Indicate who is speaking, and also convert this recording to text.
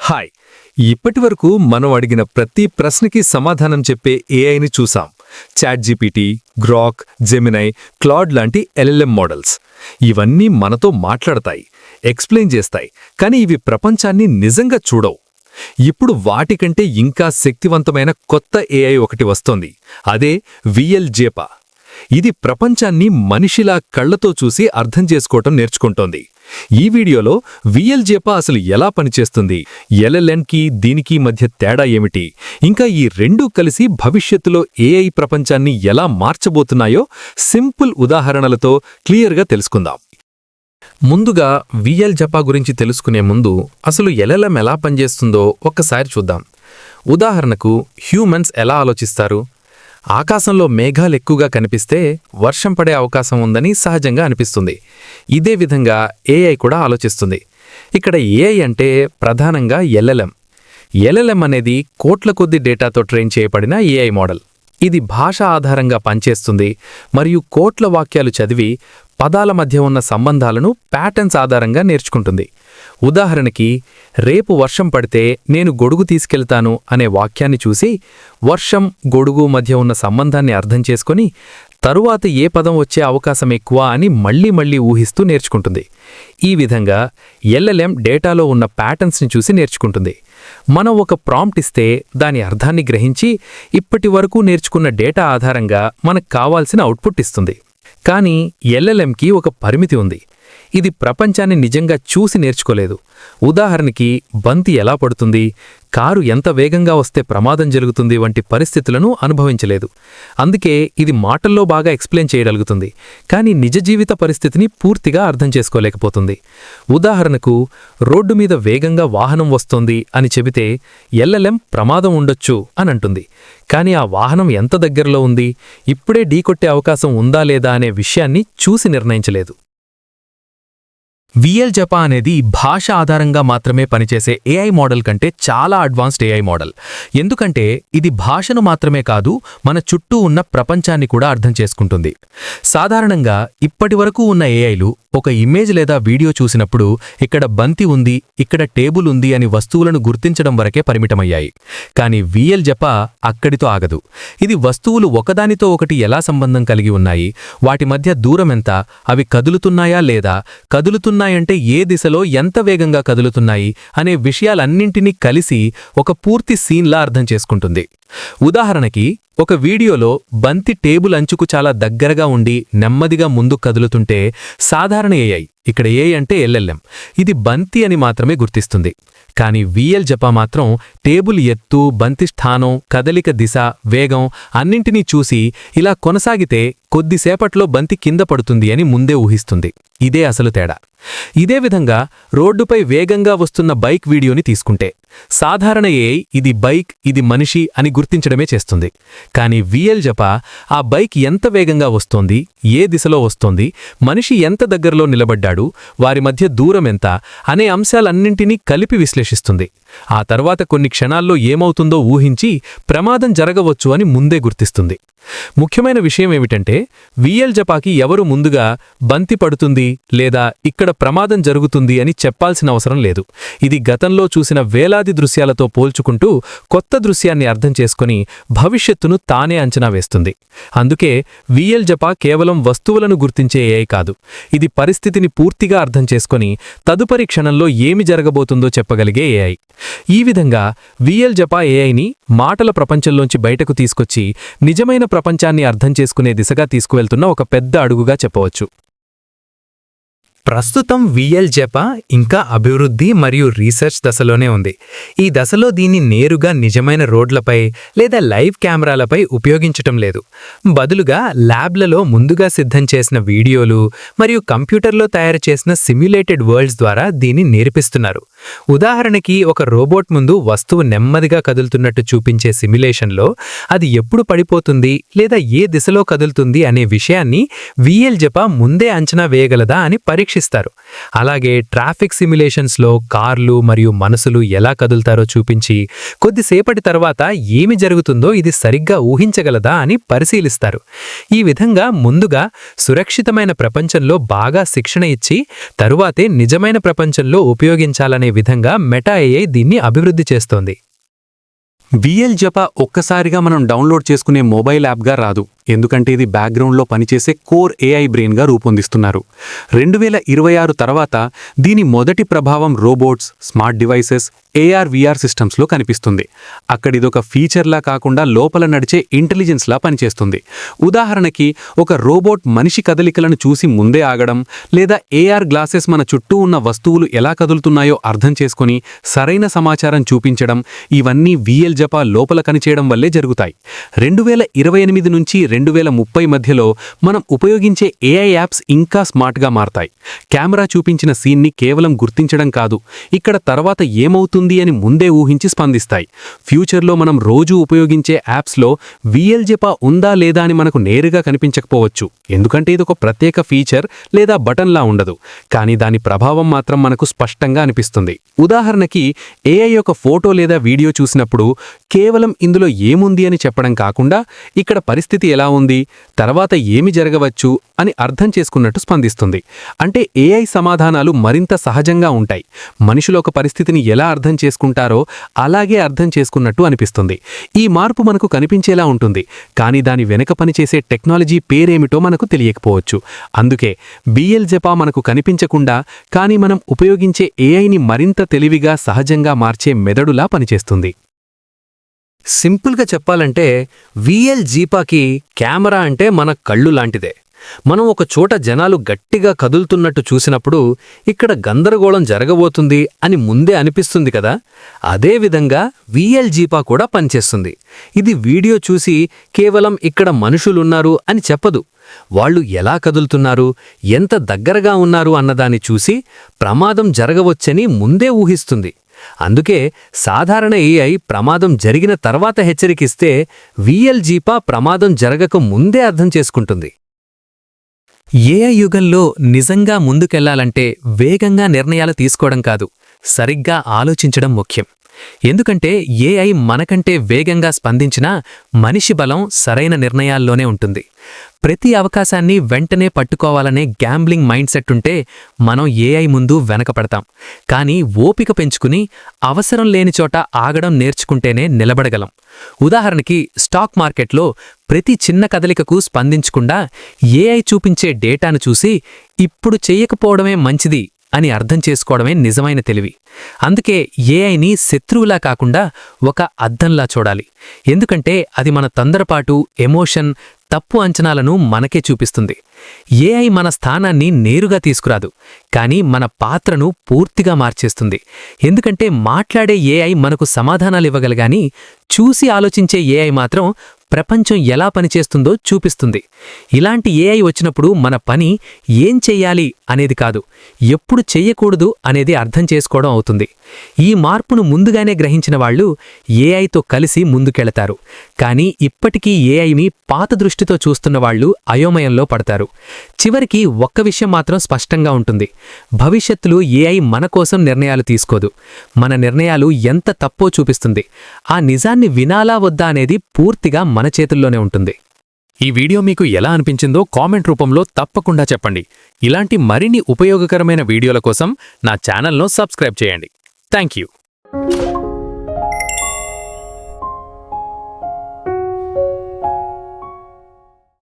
Speaker 1: Hi. ఇప్పటివరకు మనం అడిగిన ప్రతి ప్రశ్నకి సమాధానం చెప్పే ఏఐని చూసాం. Chat GPT Grok Gemini Claude లాంటి ఎల్ఎల్ఎం మోడల్స్. ఇవన్నీ మనతో మాట్లాడతాయి ఎక్స్ప్లెయిన్ చేస్తాయి కానీ ఇవి ప్రపంచాన్ని నిజంగా చూడవు. ఇప్పుడు వాటికంటే ఇంకా శక్తివంతమైన కొత్త ఏఐ ఒకటి వస్తోంది. అదే విఎల్ జేపా. ఇది ప్రపంచాన్ని మనిషిలా కళ్ళతో చూసి అర్థం చేసుకోవటం నేర్చుకుంటోంది. ఈ వీడియోలో విఎల్జేపా అసలు ఎలా పనిచేస్తుంది ఎల్ఎల్ఎన్కి దీనికి మధ్య తేడా ఏమిటి ఇంకా ఈ రెండూ కలిసి భవిష్యత్తులో ఏఐ ప్రపంచాన్ని ఎలా మార్చబోతున్నాయో సింపుల్ ఉదాహరణలతో క్లియర్గా తెలుసుకుందాం. ముందుగా విఎల్ జపా గురించి తెలుసుకునే ముందు అసలు ఎల్ఎల్ఎం ఎలా పనిచేస్తుందో ఒక్కసారి చూద్దాం. ఉదాహరణకు హ్యూమన్స్ ఎలా ఆలోచిస్తారు? ఆకాశంలో మేఘాలు ఎక్కువగా కనిపిస్తే వర్షం పడే అవకాశం ఉందని సహజంగా అనిపిస్తుంది. ఇదే విధంగా ఏఐ కూడా ఆలోచిస్తుంది. ఇక్కడ ఏఐ అంటే ప్రధానంగా ఎల్ఎల్ఎం ఎల్ఎల్ఎం అనేది కోట్ల కొద్ది డేటాతో ట్రైన్ చేయబడిన ఏఐ మోడల్. ఇది భాష ఆధారంగా పనిచేస్తుంది మరియు కోట్ల వాక్యాలు చదివి పదాల మధ్య ఉన్న సంబంధాలను ప్యాటర్న్స్ ఆధారంగా నేర్చుకుంటుంది. ఉదాహరణకి రేపు వర్షం పడితే నేను గొడుగు తీసుకెళ్తాను అనే వాక్యాన్ని చూసి వర్షం గొడుగు మధ్య ఉన్న సంబంధాన్ని అర్థం చేసుకొని తరువాత ఏ పదం వచ్చే అవకాశం ఎక్కువ అని మళ్ళీ మళ్ళీ ఊహిస్తూ నేర్చుకుంటుంది. ఈ విధంగా ఎల్ఎల్ఎం డేటాలో ఉన్న ప్యాటర్న్స్ని చూసి నేర్చుకుంటుంది. మనం ఒక ప్రాంప్ట్ ఇస్తే దాని అర్థాన్ని గ్రహించి ఇప్పటి వరకు నేర్చుకున్న డేటా ఆధారంగా మనకు కావాల్సిన అవుట్పుట్ ఇస్తుంది. కానీ ఎల్ఎల్ఎంకి ఒక పరిమితి ఉంది. ఇది ప్రపంచాన్ని నిజంగా చూసి నేర్చుకోలేదు. ఉదాహరణకి బంతి ఎలా పడుతుంది కారు ఎంత వేగంగా వస్తే ప్రమాదం జరుగుతుంది వంటి పరిస్థితులను అనుభవించలేదు. అందుకే ఇది మాటల్లో బాగా ఎక్స్ప్లెయిన్ చేయగలుగుతుంది కానీ నిజ జీవిత పరిస్థితిని పూర్తిగా అర్థం చేసుకోలేకపోతుంది. ఉదాహరణకు రోడ్డు మీద వేగంగా వాహనం వస్తోంది అని చెబితే ఎల్ఎల్ఎం ప్రమాదం ఉండొచ్చు అని అంటుంది. కానీ ఆ వాహనం ఎంత దగ్గరలో ఉంది ఇప్పుడే ఢీకొట్టే అవకాశం ఉందా లేదా అనే విషయాన్ని చూసి నిర్ణయించలేదు. విఎల్ జపా అనేది భాష ఆధారంగా మాత్రమే పనిచేసే ఏఐ మోడల్ కంటే చాలా అడ్వాన్స్డ్ ఏఐ మోడల్. ఎందుకంటే ఇది భాషను మాత్రమే కాదు మన చుట్టూ ఉన్న ప్రపంచాన్ని కూడా అర్థం చేసుకుంటుంది. సాధారణంగా ఇప్పటివరకు ఉన్న ఏఐలు ఒక ఇమేజ్ లేదా వీడియో చూసినప్పుడు ఇక్కడ బంతి ఉంది ఇక్కడ టేబుల్ ఉంది అని వస్తువులను గుర్తించడం వరకే పరిమితమయ్యాయి. కానీ విఎల్ జపా అక్కడితో ఆగదు. ఇది వస్తువులు ఒకదానితో ఒకటి ఎలా సంబంధం కలిగి ఉన్నాయి వాటి మధ్య దూరం ఎంత అవి కదులుతున్నాయా లేదా కదులుతున్న కదులుతున్నాయంటే ఏ దిశలో ఎంత వేగంగా కదులుతున్నాయి అనే విషయాలన్నింటినీ కలిసి ఒక పూర్తి సీన్లా అర్థం చేసుకుంటుంది. ఉదాహరణకి ఒక వీడియోలో బంతి టేబుల్ అంచుకు చాలా దగ్గరగా ఉండి నెమ్మదిగా ముందు కదులుతుంటే సాధారణ ఏఐ ఇక్కడ ఏ అంటే ఎల్ఎల్ఎం ఇది బంతి అని మాత్రమే గుర్తిస్తుంది. కానీ విఎల్ జపా మాత్రం టేబుల్ ఎత్తు బంతి స్థానం కదలిక దిశ వేగం అన్నింటినీ చూసి ఇలా కొనసాగితే కొద్దిసేపట్లో బంతి కింద పడుతుంది అని ముందే ఊహిస్తుంది. ఇదే అసలు తేడా. ఇదే విధంగా రోడ్డుపై వేగంగా వస్తున్న బైక్ వీడియోని తీసుకుంటే. సాధారణ ఏఐ ఇది బైక్ ఇది మనిషి అని గుర్తించడమే చేస్తుంది. కానీ విఎల్ జపా ఆ బైక్ ఎంత వేగంగా వస్తోంది ఏ దిశలో వస్తోంది మనిషి ఎంత దగ్గరలో నిలబడ్డాడు వారి మధ్య దూరం ఎంత అనే అంశాలన్నింటినీ కలిపి విశ్లేషిస్తుంది. ఆ తర్వాత కొన్ని క్షణాల్లో ఏమవుతుందో ఊహించి ప్రమాదం జరగవచ్చు అని ముందే గుర్తిస్తుంది. ముఖ్యమైన విషయం ఏమిటంటే విఎల్ జపాకి ఎవరు ముందుగా బంతి పడుతుంది లేదా ఇక్కడ ప్రమాదం జరుగుతుంది అని చెప్పాల్సిన అవసరం లేదు. ఇది గతంలో చూసిన వేలాది దృశ్యాలతో పోల్చుకుంటూ కొత్త దృశ్యాన్ని అర్థం చేసుకుని భవిష్యత్తును తానే అంచనా వేస్తుంది. అందుకే విఎల్ జపా కేవలం వస్తువులను గుర్తించే ఏఐ కాదు. ఇది పరిస్థితిని పూర్తిగా అర్థం చేసుకొని తదుపరి క్షణంలో ఏమి జరగబోతుందో చెప్పగలిగే ఏఐ. ఈ విధంగా విఎల్ జపా ఏఐని మాటల ప్రపంచంలోంచి బయటకు తీసుకొచ్చి నిజమైన ప్రపంచాన్ని అర్థం చేసుకునే దిశగా తీసుకువెళ్తున్న ఒక పెద్ద అడుగుగా చెప్పవచ్చు. ప్రస్తుతం విఎల్ జెపా ఇంకా అభివృద్ధి మరియు రీసెర్చ్ దశలోనే ఉంది. ఈ దశలో దీన్ని నేరుగా నిజమైన రోడ్లపై లేదా లైవ్ కెమెరాలపై ఉపయోగించటం లేదు. బదులుగా ల్యాబ్లలో ముందుగా సిద్ధం చేసిన వీడియోలు మరియు కంప్యూటర్లో తయారు చేసిన సిమ్యులేటెడ్ వరల్డ్స్ ద్వారా దీన్ని నేర్పిస్తున్నారు. ఉదాహరణకి ఒక రోబోట్ ముందు వస్తువు నెమ్మదిగా కదులుతున్నట్టు చూపించే సిమ్యులేషన్లో అది ఎప్పుడు పడిపోతుంది లేదా ఏ దిశలో కదులుతుంది అనే విషయాన్ని విఎల్ జపా ముందే అంచనా వేయగలదా అని పరీక్ష పరీక్షిస్తారు అలాగే ట్రాఫిక్ సిమ్యులేషన్స్లో కార్లు మరియు మనసులు ఎలా కదులుతారో చూపించి కొద్దిసేపటి తర్వాత ఏమి జరుగుతుందో ఇది సరిగ్గా ఊహించగలదా అని పరిశీలిస్తారు. ఈ విధంగా ముందుగా సురక్షితమైన ప్రపంచంలో బాగా శిక్షణ ఇచ్చి తరువాతే నిజమైన ప్రపంచంలో ఉపయోగించాలనే విధంగా మెటా ఏఐ దీన్ని అభివృద్ధి చేస్తోంది.
Speaker 2: విఎల్ జపా ఒక్కసారిగా మనం డౌన్లోడ్ చేసుకునే మొబైల్ యాప్గా రాదు. ఎందుకంటే ఇది బ్యాక్గ్రౌండ్లో పనిచేసే కోర్ ఏఐ బ్రెయిన్గా రూపొందిస్తున్నారు. రెండు వేల ఇరవై ఆరు తర్వాత దీని మొదటి ప్రభావం robots smart devices A R V R సిస్టమ్స్లో కనిపిస్తుంది. అక్కడిదొక ఫీచర్లా కాకుండా లోపల నడిచే ఇంటెలిజెన్స్లా పనిచేస్తుంది. ఉదాహరణకి ఒక రోబోట్ మనిషి కదలికలను చూసి ముందే ఆగడం లేదా ఏఆర్ గ్లాసెస్ మన చుట్టూ ఉన్న వస్తువులు ఎలా కదులుతున్నాయో అర్థం చేసుకొని సరైన సమాచారం చూపించడం ఇవన్నీ విఎల్ జపా లోపల కనిచేయడం వల్లే జరుగుతాయి. రెండు వేల ఇరవై ఎనిమిది నుంచి రెండు వేల ముప్పై మధ్యలో మనం ఉపయోగించే ఏఐ యాప్స్ ఇంకా స్మార్ట్గా మారతాయి. కెమెరా చూపించిన సీన్ని కేవలం గుర్తించడం కాదు ఇక్కడ తర్వాత ఏమవుతుంది అని ముందే ఊహించి స్పందిస్తాయి. ఫ్యూచర్లో మనం రోజూ ఉపయోగించే యాప్స్లో విఎల్జెపా ఉందా లేదా అని మనకు నేరుగా కనిపించకపోవచ్చు. ఎందుకంటే ఇదొక ప్రత్యేక ఫీచర్ లేదా బటన్లా ఉండదు కానీ దాని ప్రభావం మాత్రం మనకు స్పష్టంగా అనిపిస్తుంది. ఉదాహరణకి ఏఐ యొక్క ఫోటో లేదా వీడియో చూసినప్పుడు కేవలం ఇందులో ఏముంది అని చెప్పడం కాకుండా ఇక్కడ పరిస్థితి ఎలా ఉంది తర్వాత ఏమి జరగవచ్చు అని అర్థం చేసుకున్నట్టు స్పందిస్తుంది. అంటే ఏఐ సమాధానాలు మరింత సహజంగా ఉంటాయి. మనుషులు ఒక పరిస్థితిని ఎలా అర్థం చేసుకుంటారో అలాగే అర్థం చేసుకున్నట్టు అనిపిస్తుంది. ఈ మార్పు మనకు కనిపించేలా ఉంటుంది. కానీ దాని వెనక పనిచేసే టెక్నాలజీ పేరేమిటో మనకు తెలియకపోవచ్చు. అందుకే బిఎల్ జపా మనకు కనిపించకుండా కానీ మనం ఉపయోగించే ఏఐని మరింత తెలివిగా సహజంగా మార్చే మెదడులా పనిచేస్తుంది.
Speaker 1: సింపుల్గా చెప్పాలంటే విఎల్ జీపాకి కెమెరా అంటే మన కళ్ళు లాంటిదే. మనం ఒక చోట జనాలు గట్టిగా కదులుతున్నట్టు చూసినప్పుడు ఇక్కడ గందరగోళం జరగబోతుంది అని ముందే అనిపిస్తుంది కదా. అదేవిధంగా విఎల్ జీపా కూడా పనిచేస్తుంది. ఇది వీడియో చూసి కేవలం ఇక్కడ మనుషులున్నారు అని చెప్పదు. వాళ్ళు ఎలా కదులుతున్నారు ఎంత దగ్గరగా ఉన్నారు అన్నదాన్ని చూసి ప్రమాదం జరగవచ్చని ముందే ఊహిస్తుంది. అందుకే సాధారణ ఏఐ ప్రమాదం జరిగిన తర్వాత హెచ్చరికిస్తే విఎల్ జీపా ప్రమాదం జరగక ముందే అర్థం చేసుకుంటుంది. ఏఐ యుగంలో నిజంగా ముందుకెళ్ళాలంటే వేగంగా నిర్ణయాలు తీసుకోవడం కాదు సరిగ్గా ఆలోచించడం ముఖ్యం. ఎందుకంటే ఏఐ మనకంటే వేగంగా స్పందించినా మనిషి బలం సరైన నిర్ణయాల్లోనే ఉంటుంది. ప్రతి అవకాశాన్ని వెంటనే పట్టుకోవాలనే గ్యాంబ్లింగ్ మైండ్ సెట్ ఉంటే మనం ఏఐ ముందు వెనకపడతాం. కానీ ఓపిక పెంచుకుని అవసరం లేని చోట ఆగడం నేర్చుకుంటేనే నిలబడగలం. ఉదాహరణకి స్టాక్ మార్కెట్లో ప్రతి చిన్న కదలికకు స్పందించకుండా ఏఐ చూపించే డేటాను చూసి ఇప్పుడు చెయ్యకపోవడమే మంచిది అని అర్థం చేసుకోవడమే నిజమైన తెలివి. అందుకే ఏఐని శత్రువులా కాకుండా ఒక అద్దంలా చూడాలి. ఎందుకంటే అది మన తొందరపాటు ఎమోషన్ తప్పు అంచనాలను మనకే చూపిస్తుంది. ఏఐ మన స్థానాన్ని నేరుగా తీసుకురాదు కానీ మన పాత్రను పూర్తిగా మార్చేస్తుంది. ఎందుకంటే మాట్లాడే ఏఐ మనకు సమాధానాలు ఇవ్వగలగాని చూసి ఆలోచించే ఏఐ మాత్రం ప్రపంచం ఎలా పనిచేస్తుందో చూపిస్తుంది. ఇలాంటి ఏఐ వచ్చినప్పుడు మన పని ఏం చెయ్యాలి అనేది కాదు ఎప్పుడు చెయ్యకూడదు అనేది అర్థం చేసుకోవడం అవుతుంది. ఈ మార్పును ముందుగానే గ్రహించిన వాళ్ళు ఏఐతో కలిసి ముందుకెళతారు. కానీ ఇప్పటికీ ఏఐని పాత దృష్టితో చూస్తున్న వాళ్ళు అయోమయంలో పడతారు. చివరికి ఒక్క విషయం మాత్రం స్పష్టంగా ఉంటుంది. భవిష్యత్తులో ఏఐ మన కోసం నిర్ణయాలు తీసుకోదు. మన నిర్ణయాలు ఎంత తప్పో చూపిస్తుంది. ఆ నిజాన్ని వినాలా వద్దా అనేది పూర్తిగా మన చేతుల్లోనే ఉంటుంది. ఈ వీడియో మీకు ఎలా అనిపించిందో కామెంట్ రూపంలో తప్పకుండా చెప్పండి. ఇలాంటి మరిన్ని ఉపయోగకరమైన వీడియోల కోసం నా ఛానల్ను సబ్స్క్రైబ్ చేయండి. Thank you